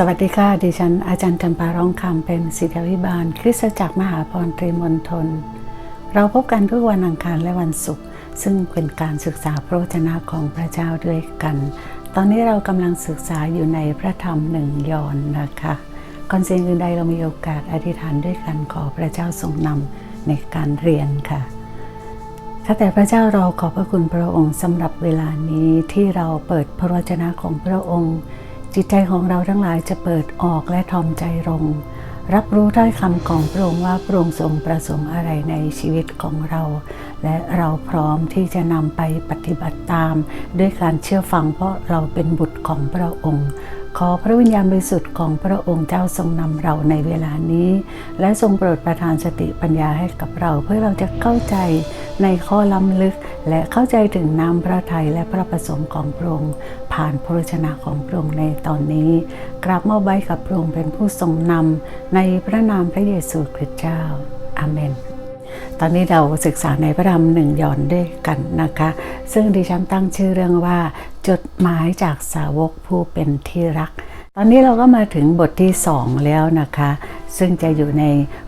สวัสดีค่ะ ดิฉัน อาจารย์จำปาร้องคำเป็นศิษยวิบาล คริสตจักรมหาพรตรีมณฑลเราพบกันทุกวันอังคารและวันศุกร์ซึ่งเป็นการศึกษาพระวจนะของพระเจ้าด้วยกัน ตอนนี้เรากำลังศึกษาอยู่ในพระธรรมหนึ่งยอนนะคะก่อนสิ่งอื่นใดเรามีโอกาสอธิษฐานด้วยกันขอพระเจ้าทรงนำในการเรียนค่ะข้าแต่พระเจ้าเราขอบพระคุณพระองค์สำหรับเวลานี้ที่เราเปิดพระวจนะของพระองค์ จิตใจของเราทั้งหลายจะเปิดออกและทอมใจลง รับรู้ถ้อยคำของพระองค์ว่าพระองค์ทรงประสงค์อะไรในชีวิตของเรา และเราพร้อมที่จะนำไปปฏิบัติตาม ด้วยการเชื่อฟังเพราะเราเป็นบุตรของพระองค์ ขอพระวิญญาณบริสุทธิ์ของพระองค์เจ้าทรงนำเราในเวลานี้ และทรงโปรดประทานสติปัญญาให้กับเรา เพื่อเราจะเข้าใจในข้อล้ำลึก และเข้าใจถึงน้ำพระทัยและพระประสงค์ของพระองค์ผ่านพระวจนะของพระองค์ในตอนนี้ กราบมอบไว้กับพระองค์เป็นผู้ทรงนำในพระนามพระเยซูคริสต์เจ้าอาเมน ตอนนี้เราศึกษาในพระธรรมหนึ่งย่อนด้วยกันนะคะ ซึ่งดิฉันตั้งชื่อเรื่องว่า จดหมายจากสาวกผู้เป็นที่รัก ตอนนี้เราก็มาถึงบทที่ 2 แล้วนะคะ ซึ่งจะอยู่ใน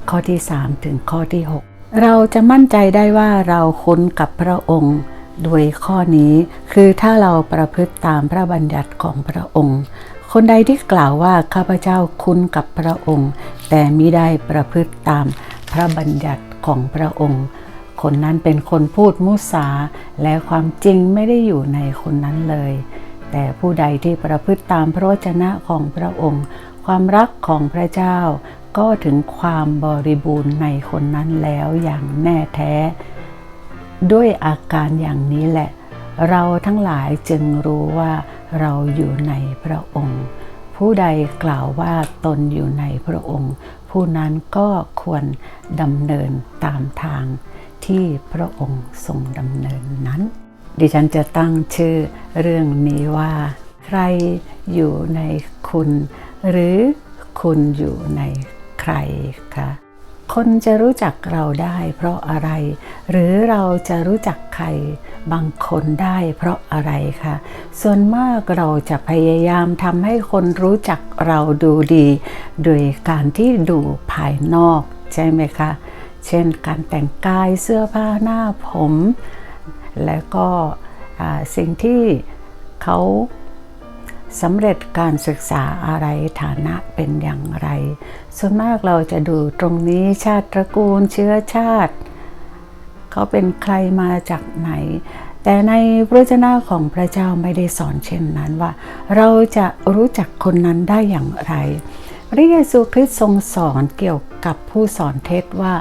ข้อที่ 3 ถึงข้อที่ 6 เราจะมั่นใจได้ว่าเราคุ้นกับพระองค์โดยข้อนี้คือถ้าเราประพฤติตามพระบัญญัติของพระองค์ คนใดที่กล่าวว่าข้าพเจ้าคุ้นกับพระองค์ แต่มิได้ประพฤติตามพระบัญญัติ ของพระองค์ คนนั้นเป็นคนพูดมุสา และความจริงไม่ได้อยู่ในคนนั้นเลย แต่ผู้ใดที่ประพฤติตามพระวจนะของพระองค์ ความรักของพระเจ้าก็ถึงความบริบูรณ์ในคนนั้นแล้วอย่างแน่แท้ ด้วยอาการอย่างนี้แหละ เราทั้งหลายจึงรู้ว่าเราอยู่ในพระองค์ ผู้ใดกล่าวว่าตนอยู่ในพระองค์ ผู้นั้นก็ควรดำเนินตามทางที่พระองค์ทรงดำเนินนั้น ดิฉันจะตั้งชื่อเรื่องนี้ว่า ใครอยู่ในคุณ หรือคุณอยู่ในใครคะ คนจะรู้จักเราได้เพราะอะไร หรือเราจะรู้จักใครบางคนได้เพราะอะไรคะส่วนมากเราจะพยายามทำให้คนรู้จักเราดูดี โดยการที่ดูภายนอกใช่ไหมคะ เช่นการแต่งกายเสื้อผ้าหน้าผม และก็สิ่งที่เขา สำเร็จการศึกษาอะไรฐานะเป็นอย่างไร ส่วนมากเราจะดูตรงนี้ชาติตระกูลเชื้อชาติ เขาเป็นใครมาจากไหน แต่ในพระเจ้าของพระเจ้าไม่ได้สอนเช่นนั้นว่า เราจะรู้จักคนนั้นได้อย่างไรพระเยซูคริสต์ทรงสอนเกี่ยวกับผู้สอนเท็จว่า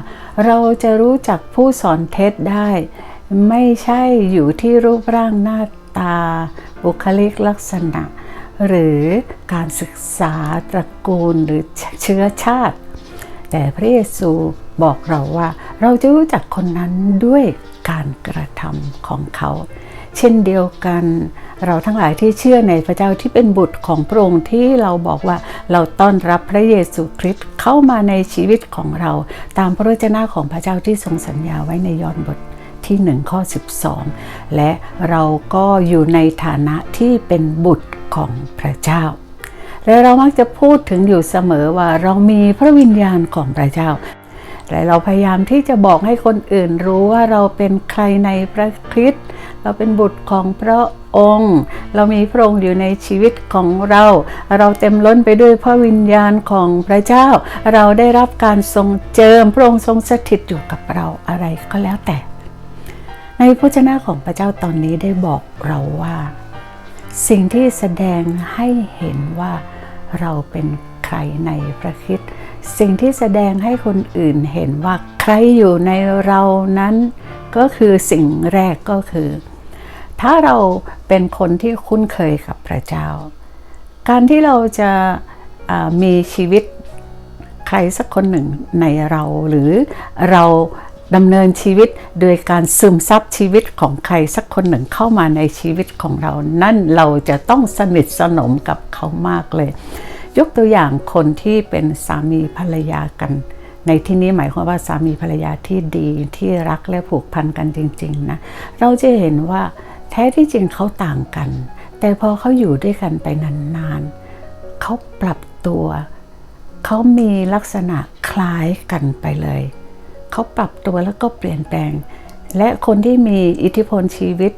เราจะรู้จักผู้สอนเท็จได้ ไม่ใช่อยู่ที่รูปร่างหน้าตา บุคลิกลักษณะ หรือการศึกษาตระกูลหรือเชื้อชาติ แต่พระเยซูบอกเราว่าเราจะรู้จักคนนั้นด้วยการกระทำของเขา เช่นเดียวกันเราทั้งหลายที่เชื่อในพระเจ้าที่เป็นบุตรของพระองค์ที่เราบอกว่าเราต้อนรับพระเยซูคริสต์เข้ามาในชีวิตของเรา ตามพระวจนะของพระเจ้าที่ทรงสัญญาไว้ในยอห์นบทที่1ข้อ 12 และเราก็อยู่ในฐานะที่เป็นบุตร ของพระเจ้า และเรามักจะพูดถึงอยู่เสมอว่าเรามีพระวิญญาณของพระเจ้า และเราพยายามที่จะบอกให้คนอื่นรู้ว่าเราเป็นใครในพระคริสต์เราเป็นบุตรของพระองค์ เรามีพระองค์อยู่ในชีวิตของเรา เราเต็มล้นไปด้วยพระวิญญาณของพระเจ้า เราได้รับการทรงเจิมพระองค์ทรงสถิตอยู่กับเราอะไรก็แล้วแต่ ในพระเจ้าของพระเจ้าตอนนี้ได้บอกเราว่า สิ่งที่แสดงให้เห็นว่าเราเป็นใครในพระคริสต์สิ่งที่แสดงให้คนอื่นเห็นว่าใครอยู่ในเรานั้น ก็คือสิ่งแรกก็คือ ถ้าเราเป็นคนที่คุ้นเคยกับพระเจ้า การที่เราจะมีชีวิตใครสักคนหนึ่งในเราหรือเรา ดำเนินชีวิตโดยการซึมซับชีวิตของใครสักคนหนึ่งเข้ามาในชีวิตของเรา นั่นเราจะต้องสนิทสนมกับเขามากเลย ยกตัวอย่างคนที่เป็นสามีภรรยากัน ในที่นี้หมายความว่าสามีภรรยาที่ดีที่รักและผูกพันกันจริงๆนะเราจะเห็นว่าแท้ที่จริงเขาต่างกัน แต่พอเขาอยู่ด้วยกันไปนานๆเขาปรับตัว เขามีลักษณะคล้ายกันไปเลย เขาปรับตัวแล้วก็เปลี่ยนแปลง และคนที่มีอิทธิพลชีวิต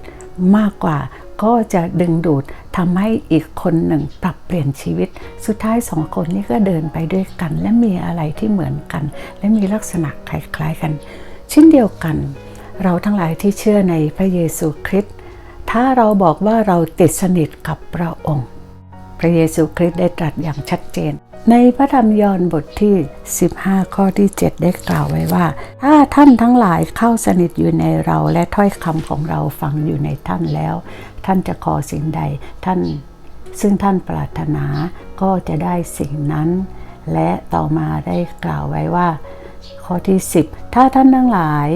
มากกว่า ก็จะดึงดูดทำให้อีกคนหนึ่งปรับเปลี่ยนชีวิต สุดท้ายสองคนนี้ก็เดินไปด้วยกัน และมีอะไรที่เหมือนกัน และมีลักษณะคล้ายๆกัน เช่นเดียวกัน เราทั้งหลายที่เชื่อในพระเยซูคริสต์ถ้าเราบอกว่าเราติดสนิทกับพระองค์ พระเยซูคริสต์ได้ตรัสอย่างชัดเจน ในพระธรรมยอห์นบทที่ 15 ข้อที่ 7 ได้กล่าวไว้ว่า ถ้าท่านทั้งหลายเข้าสนิทอยู่ในเราและถ้อยคำของเราฟังอยู่ในท่านแล้ว ท่านจะขอสิ่งใดท่านซึ่งท่านปรารถนาก็จะได้สิ่งนั้น และต่อมาได้กล่าวไว้ว่า ข้อที่ 10 ถ้าท่านทั้งหลาย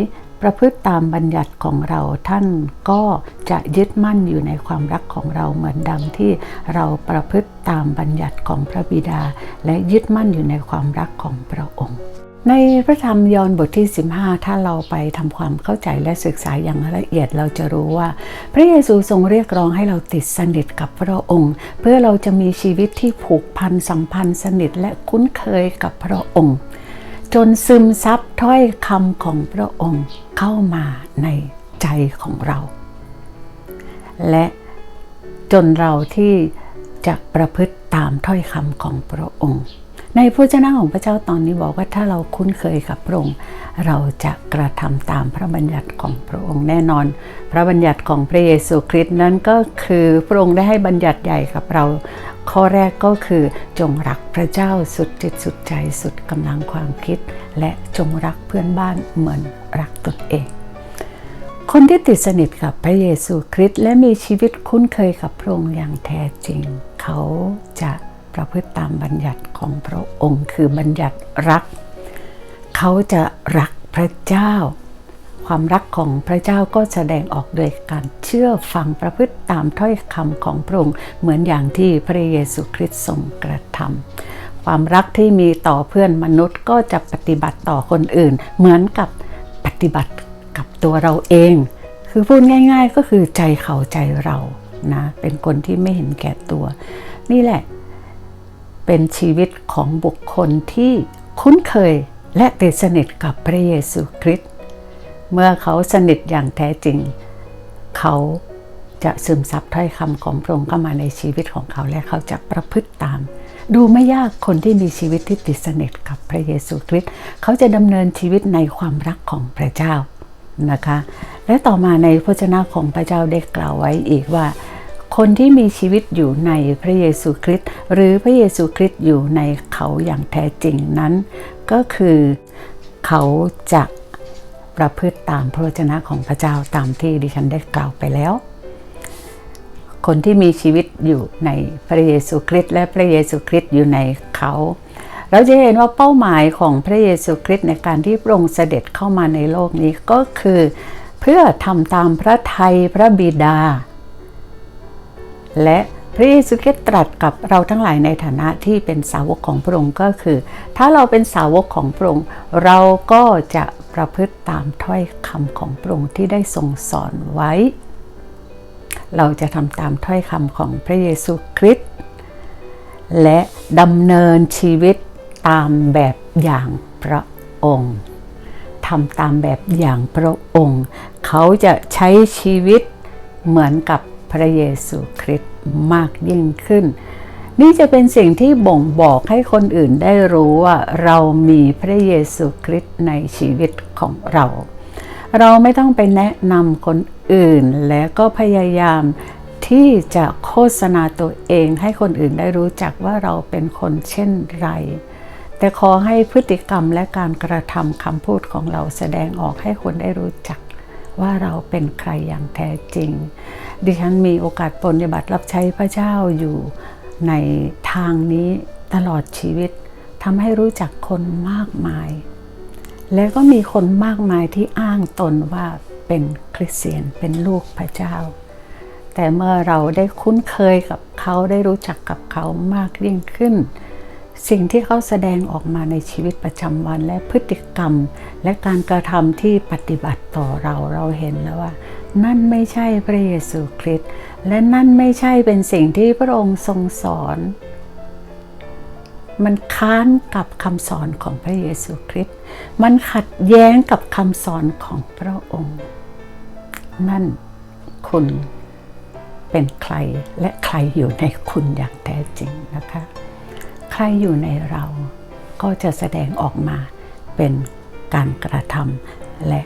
ประพฤติตามบัญญัติของเราท่านก็จะยึดมั่นอยู่ในความรักของเราเหมือนดังที่เราประพฤติตามบัญญัติของพระบิดา และยึดมั่นอยู่ในความรักของพระองค์ในพระธรรมยอห์นบทที่ 15 ถ้าเราไปทำความเข้าใจและศึกษาอย่างละเอียดเราจะรู้ว่า พระเยซูทรงเรียกร้องให้เราติดสนิทกับพระองค์ เพื่อเราจะมีชีวิตที่ผูกพันสัมพันธ์สนิทและคุ้นเคยกับพระองค์ จนซึมซับถ้อยคำของพระองค์ เข้ามาในใจของเรา และจนเราที่จะประพฤติตามถ้อยคำของพระองค์ ในพระเจ้าของพระเจ้าตอนนี้บอกว่าถ้าเราคุ้นเคยกับพระองค์ เราจะกระทำตามพระบัญญัติของพระองค์แน่นอน พระบัญญัติของพระเยซูคริสต์นั้นก็คือพระองค์ได้ให้บัญญัติใหญ่กับเรา ข้อแรกก็คือจงรักพระเจ้าสุดจิตสุดใจสุดกำลังความคิด และจงรักเพื่อนบ้านเหมือน รักตนเอง คนที่ติดสนิทกับพระเยซูคริสต์และมีชีวิตคุ้นเคยกับพระองค์อย่างแท้จริง เขาจะประพฤติตามบัญญัติของพระองค์ คือบัญญัติรัก เขาจะรักพระเจ้า ความรักของพระเจ้าก็แสดงออกโดยการเชื่อฟังประพฤติตามถ้อยคำของพระองค์เหมือนอย่างที่พระเยซูคริสต์ทรงกระทำความรักที่มีต่อเพื่อนมนุษย์ก็จะปฏิบัติต่อคนอื่น เหมือนกับ ฏิบัติกับตัวเราเอง คือพูดง่ายๆก็คือใจเขาใจเรานะเป็นคนที่ไม่เห็นแก่ตัว นี่แหละ เป็นชีวิตของบุคคลที่คุ้นเคยและติดสนิทกับพระเยซูคริสต์เมื่อเขาสนิทอย่างแท้จริง เขาจะซึมซับถ้อยคำของพระองค์เข้ามาในชีวิตของเขาและเขาจะประพฤติตาม ดูไม่ยากคนที่มีชีวิตที่ติดสนิทกับพระเยซูคริสต์เขาจะดำเนินชีวิตในความรักของพระเจ้านะคะ และต่อมาในพระเจ้าของพระเจ้าได้กล่าวไว้อีกว่า คนที่มีชีวิตอยู่ในพระเยซูคริสต์หรือพระเยซูคริสต์อยู่ในเขาอย่างแท้จริงนั้น ก็คือเขาจะประพฤติตามพระวจนะของพระเจ้าตามที่ดิฉันได้กล่าวไปแล้ว คนที่มีชีวิตอยู่ในพระเยซูคริสต์และพระเยซูคริสต์อยู่ในเขา เราจะเห็นว่าเป้าหมายของพระเยซูคริสต์ในการที่พระองค์เสด็จเข้ามาในโลกนี้ก็คือ เพื่อทำตามพระทัยพระบิดา และพระเยซูคริสต์ตรัสกับเราทั้งหลายในฐานะที่เป็นสาวกของพระองค์ก็คือ ถ้าเราเป็นสาวกของพระองค์เราก็จะประพฤติตามถ้อยคำของพระองค์ที่ได้ทรงสอนไว้ เราจะทำตามถ้อยคำของพระเยซูคริสต์และดำเนินชีวิตตามแบบอย่างพระองค์ทำตามแบบอย่างพระองค์ เขาจะใช้ชีวิตเหมือนกับพระเยซูคริสต์มากยิ่งขึ้น นี่จะเป็นสิ่งที่บ่งบอกให้คนอื่นได้รู้ว่าเรามีพระเยซูคริสต์ในชีวิตของเรา เราไม่ต้องไปแนะนำคน อื่น และก็พยายามที่จะโฆษณาตัวเองให้คนอื่นได้รู้จักว่าเราเป็นคนเช่นไร แต่ขอให้พฤติกรรมและการกระทำคำพูดของเราแสดงออกให้คนได้รู้จักว่าเราเป็นใครอย่างแท้จริง ดิฉันมีโอกาสปฏิบัติรับใช้พระเจ้าอยู่ในทางนี้ตลอดชีวิตทำให้รู้จักคนมากมาย และก็มีคนมากมายที่อ้างตนว่า เป็นคริสเตียนเป็นลูกพระเจ้า แต่เมื่อเราได้คุ้นเคยกับเขาได้รู้จักกับเขามากยิ่งขึ้น สิ่งที่เขาแสดงออกมาในชีวิตประจำวันและพฤติกรรม และการกระทำที่ปฏิบัติต่อเราเราเห็นแล้วว่า นั่นไม่ใช่พระเยซูคริสต์และนั่นไม่ใช่เป็นสิ่งที่พระองค์ทรงสอนมันค้านกับคำสอนของพระเยซูคริสต์ มันขัดแย้งกับคำสอนของพระองค์ นั่นคุณเป็นใครและใครอยู่ในคุณอย่างแท้จริงนะคะ ใครอยู่ในเราก็จะแสดงออกมาเป็นการกระทำและ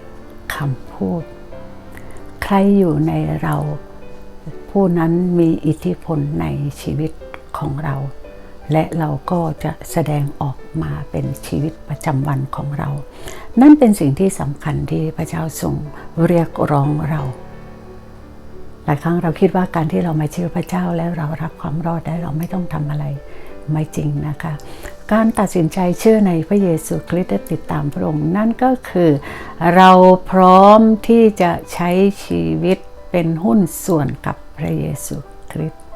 คำพูด ใครอยู่ในเรา ผู้นั้นมีอิทธิพลในชีวิตของเรา และเราก็จะแสดงออกมาเป็นชีวิตประจำวันของเรา นั่นเป็นสิ่งที่สำคัญที่พระเจ้าทรงเรียกร้องเรา หลายครั้งเราคิดว่าการที่เรามาเชื่อพระเจ้าแล้วเรารับความรอดได้เราไม่ต้องทำอะไรไม่จริงนะคะ การตัดสินใจเชื่อในพระเยซูคริสต์และติดตามพระองค์นั่นก็คือ เราพร้อมที่จะใช้ชีวิตเป็นหุ้นส่วนกับพระเยซูคริสต์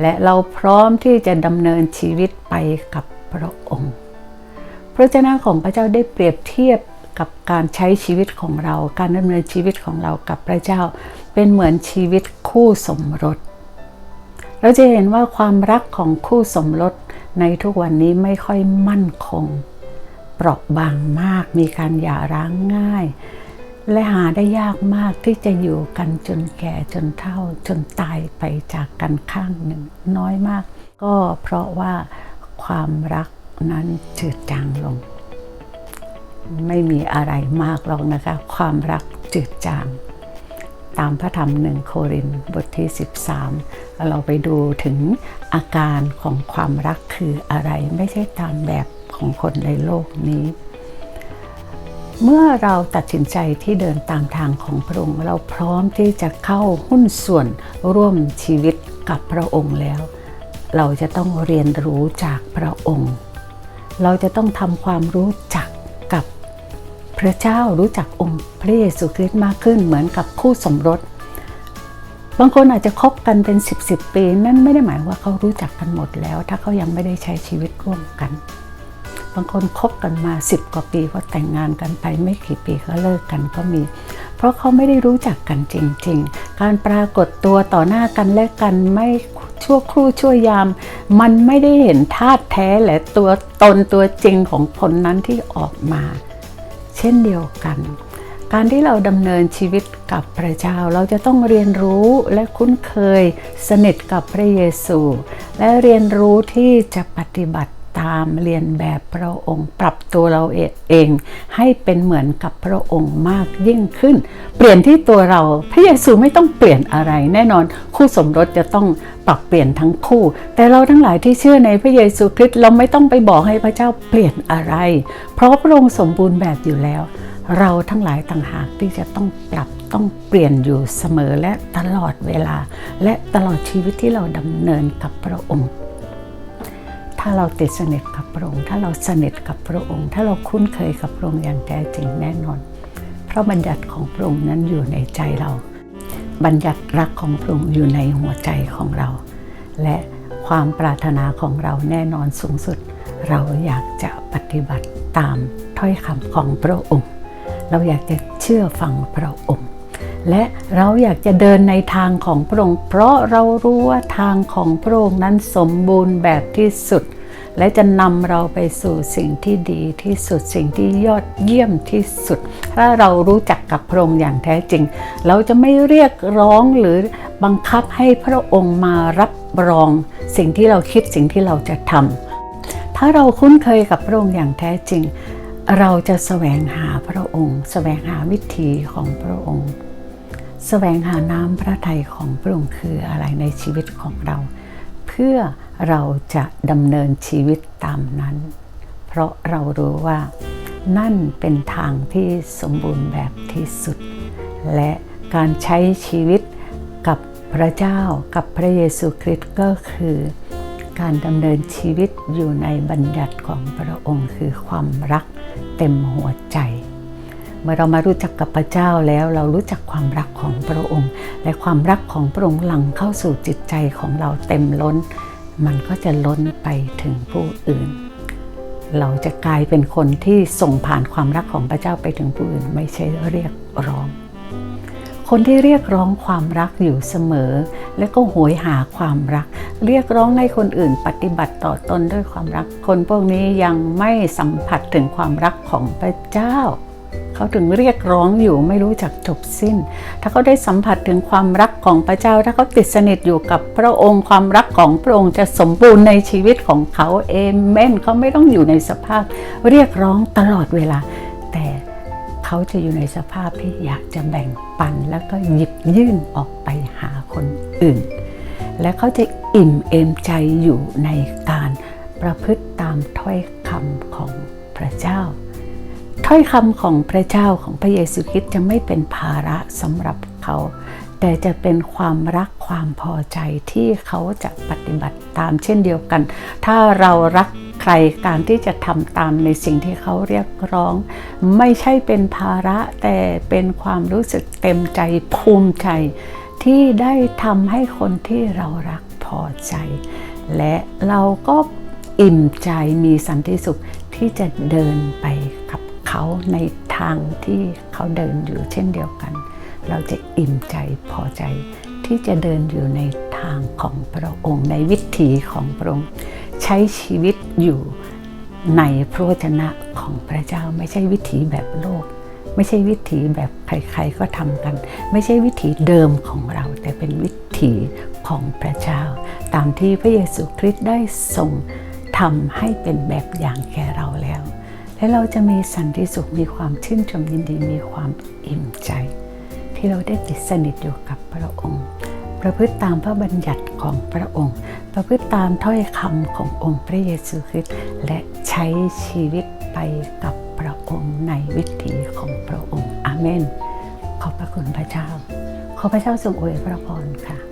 และเราพร้อมที่จะดำเนินชีวิตไปกับพระองค์พระเจ้าของพระเจ้าได้เปรียบเทียบกับการใช้ชีวิตของเรา การดำเนินชีวิตของเรากับพระเจ้า เป็นเหมือนชีวิตคู่สมรส เราจะเห็นว่าความรักของคู่สมรสในทุกวันนี้ไม่ค่อยมั่นคง เปราะบางมากมีการหย่าร้างง่าย และหาได้ยากมากที่จะอยู่กันจนแก่จนเฒ่าจนตายไปจากกันข้างหนึ่งน้อยมาก ก็เพราะว่าความรักนั้นจืดจางลง ไม่มีอะไรมากหรอกนะคะ ความรักจืดจาง ตามพระธรรมหนึ่งโครินบทที่ 13 เราไปดูถึงอาการของความรักคืออะไรไม่ใช่ตามแบบของคนในโลกนี้ เมื่อเราตัดสินใจที่เดินตามทางของพระองค์เราพร้อมที่จะเข้าหุ้นส่วนร่วมชีวิตกับพระองค์แล้ว เราจะต้องเรียนรู้จากพระองค์ เราจะต้องทำความรู้จักกับพระเจ้ารู้จักองค์พระเยซูคริสต์มากขึ้นเหมือนกับคู่สมรส บางคนอาจจะคบกันเป็น 10บสปี นั่นไม่ได้หมายว่าเขารู้จักกันหมดแล้ว ถ้าเขายังไม่ได้ใช้ชีวิตร่วมกัน บางคนคบกันมา 10 กว่าปีพอแต่งงานกันไปไม่กี่ปีก็เลิกกันก็มี เพราะเขาไม่ได้รู้จักกันจริง ๆ การปรากฏตัวต่อหน้ากันและกันไม่ชั่วครู่ชั่วยาม มันไม่ได้เห็นธาตุแท้และตัวตนตัวจริงของคนนั้นที่ออกมา เช่นเดียวกันการที่เราดำเนินชีวิตกับพระเจ้าเราจะต้องเรียนรู้และคุ้นเคยสนิทกับพระเยซู และเรียนรู้ที่จะปฏิบัติ ตามเรียนแบบพระองค์ ปรับตัวเราเองให้เป็นเหมือนกับพระองค์มากยิ่งขึ้น เปลี่ยนที่ตัวเราพระเยซูไม่ต้องเปลี่ยนอะไร แน่นอนคู่สมรสจะต้องปรับเปลี่ยนทั้งคู่ แต่เราทั้งหลายที่เชื่อในพระเยซูคริสต์เราไม่ต้องไปบอกให้พระเจ้าเปลี่ยนอะไร เพราะพระองค์สมบูรณ์แบบอยู่แล้ว เราทั้งหลายต่างหากที่จะต้องปรับต้องเปลี่ยนอยู่เสมอและตลอดเวลา และตลอดชีวิตที่เราดำเนินกับพระองค์ ถ้าเราติดสนิทกับพระองค์ ถ้าเราสนิทกับพระองค์ ถ้าเราคุ้นเคยกับพระองค์อย่างแท้จริงแน่นอน เพราะบัญญัติของพระองค์นั้นอยู่ในใจเรา บัญญัติรักของพระองค์อยู่ในหัวใจของเรา และความปรารถนาของเราแน่นอนสูงสุด เราอยากจะปฏิบัติตามถ้อยคำของพระองค์ เราอยากจะเชื่อฟังพระองค์ และเราอยากจะเดินในทางของพระองค์ เพราะเรารู้ว่าทางของพระองค์นั้นสมบูรณ์แบบที่สุด และจะนำเราไปสู่สิ่งที่ดีที่สุดสิ่งที่ยอดเยี่ยมที่สุด ถ้าเรารู้จักกับพระองค์อย่างแท้จริง เราจะไม่เรียกร้องหรือบังคับให้พระองค์มารับรอง สิ่งที่เราคิดสิ่งที่เราจะทำถ้าเราคุ้นเคยกับพระองค์อย่างแท้จริง เราจะแสวงหาพระองค์ แสวงหาวิธีของพระองค์ แสวงหาน้ำพระทัยของพระองค์คืออะไรในชีวิตของเรา เพื่อเราจะดำเนินชีวิตตามนั้น เพราะเรารู้ว่านั่นเป็นทางที่สมบูรณ์แบบที่สุด และการใช้ชีวิตกับพระเจ้ากับพระเยซูคริสต์ก็คือ การดำเนินชีวิตอยู่ในบัญญัติของพระองค์คือความรักเต็มหัวใจ เมื่อเรามารู้จักกับพระเจ้าแล้วเรารู้จักความรักของพระองค์ และความรักของพระองค์หลั่งเข้าสู่จิตใจของเราเต็มล้น มันก็จะล้นไปถึงผู้อื่น เราจะกลายเป็นคนที่ส่งผ่านความรักของพระเจ้าไปถึงผู้อื่น ไม่ใช่เรียกร้อง คนที่เรียกร้องความรักอยู่เสมอ และก็โหยหาความรัก เรียกร้องให้คนอื่นปฏิบัติต่อตนด้วยความรัก คนพวกนี้ยังไม่สัมผัสถึงความรักของพระเจ้า เขาถึงเรียกร้องอยู่ไม่รู้จักจบสิ้น ถ้าเขาได้สัมผัสถึงความรักของพระเจ้า ถ้าเขาติดสนิทอยู่กับพระองค์ความรักของพระองค์จะสมบูรณ์ในชีวิตของเขาเอเมนเขาไม่ต้องอยู่ในสภาพ เรียกร้องตลอดเวลา แต่เขาจะอยู่ในสภาพที่อยากจะแบ่งปันแล้วก็หยิบยื่นออกไปหาคนอื่น และเขาจะอิ่มเอมใจอยู่ในการประพฤติตามถ้อยคำของพระเจ้า ถ้อยคำของพระเจ้าของพระเยซูคริสต์จะไม่เป็นภาระสำหรับเขา แต่จะเป็นความรักความพอใจที่เขาจะปฏิบัติตามเช่นเดียวกัน ถ้าเรารักใครการที่จะทำตามในสิ่งที่เขาเรียกร้อง ไม่ใช่เป็นภาระแต่เป็นความรู้สึกเต็มใจภูมิใจ ที่ได้ทำให้คนที่เรารักพอใจ และเราก็อิ่มใจมีสันติสุขที่จะเดินไป เขาในทางที่เขาเดินอยู่เช่นเดียวกัน เราจะอิ่มใจพอใจที่จะเดินอยู่ในทางของพระองค์ในวิถีของพระองค์ ใช้ชีวิตอยู่ในพระวจนะของพระเจ้าไม่ใช่วิถีแบบโลก ไม่ใช่วิถีแบบใครๆก็ทำกัน ไม่ใช่วิถีเดิมของเรา แต่เป็นวิถีของพระเจ้า ตามที่พระเยซูคริสต์ได้ทรงทำให้เป็นแบบอย่างแก่เรา และเราจะมีสันติสุขมีความชื่นชมยินดีมีความอิ่มใจ ที่เราได้ติดสนิทอยู่กับพระองค์ ประพฤติตามพระบัญญัติของพระองค์ ประพฤติตามถ้อยคำขององค์พระเยซูคริสต์และใช้ชีวิตไปกับพระองค์ในวิถีของพระองค์อาเมน ขอบพระคุณพระเจ้า ขอพระเจ้าทรงอวยพระพรค่ะ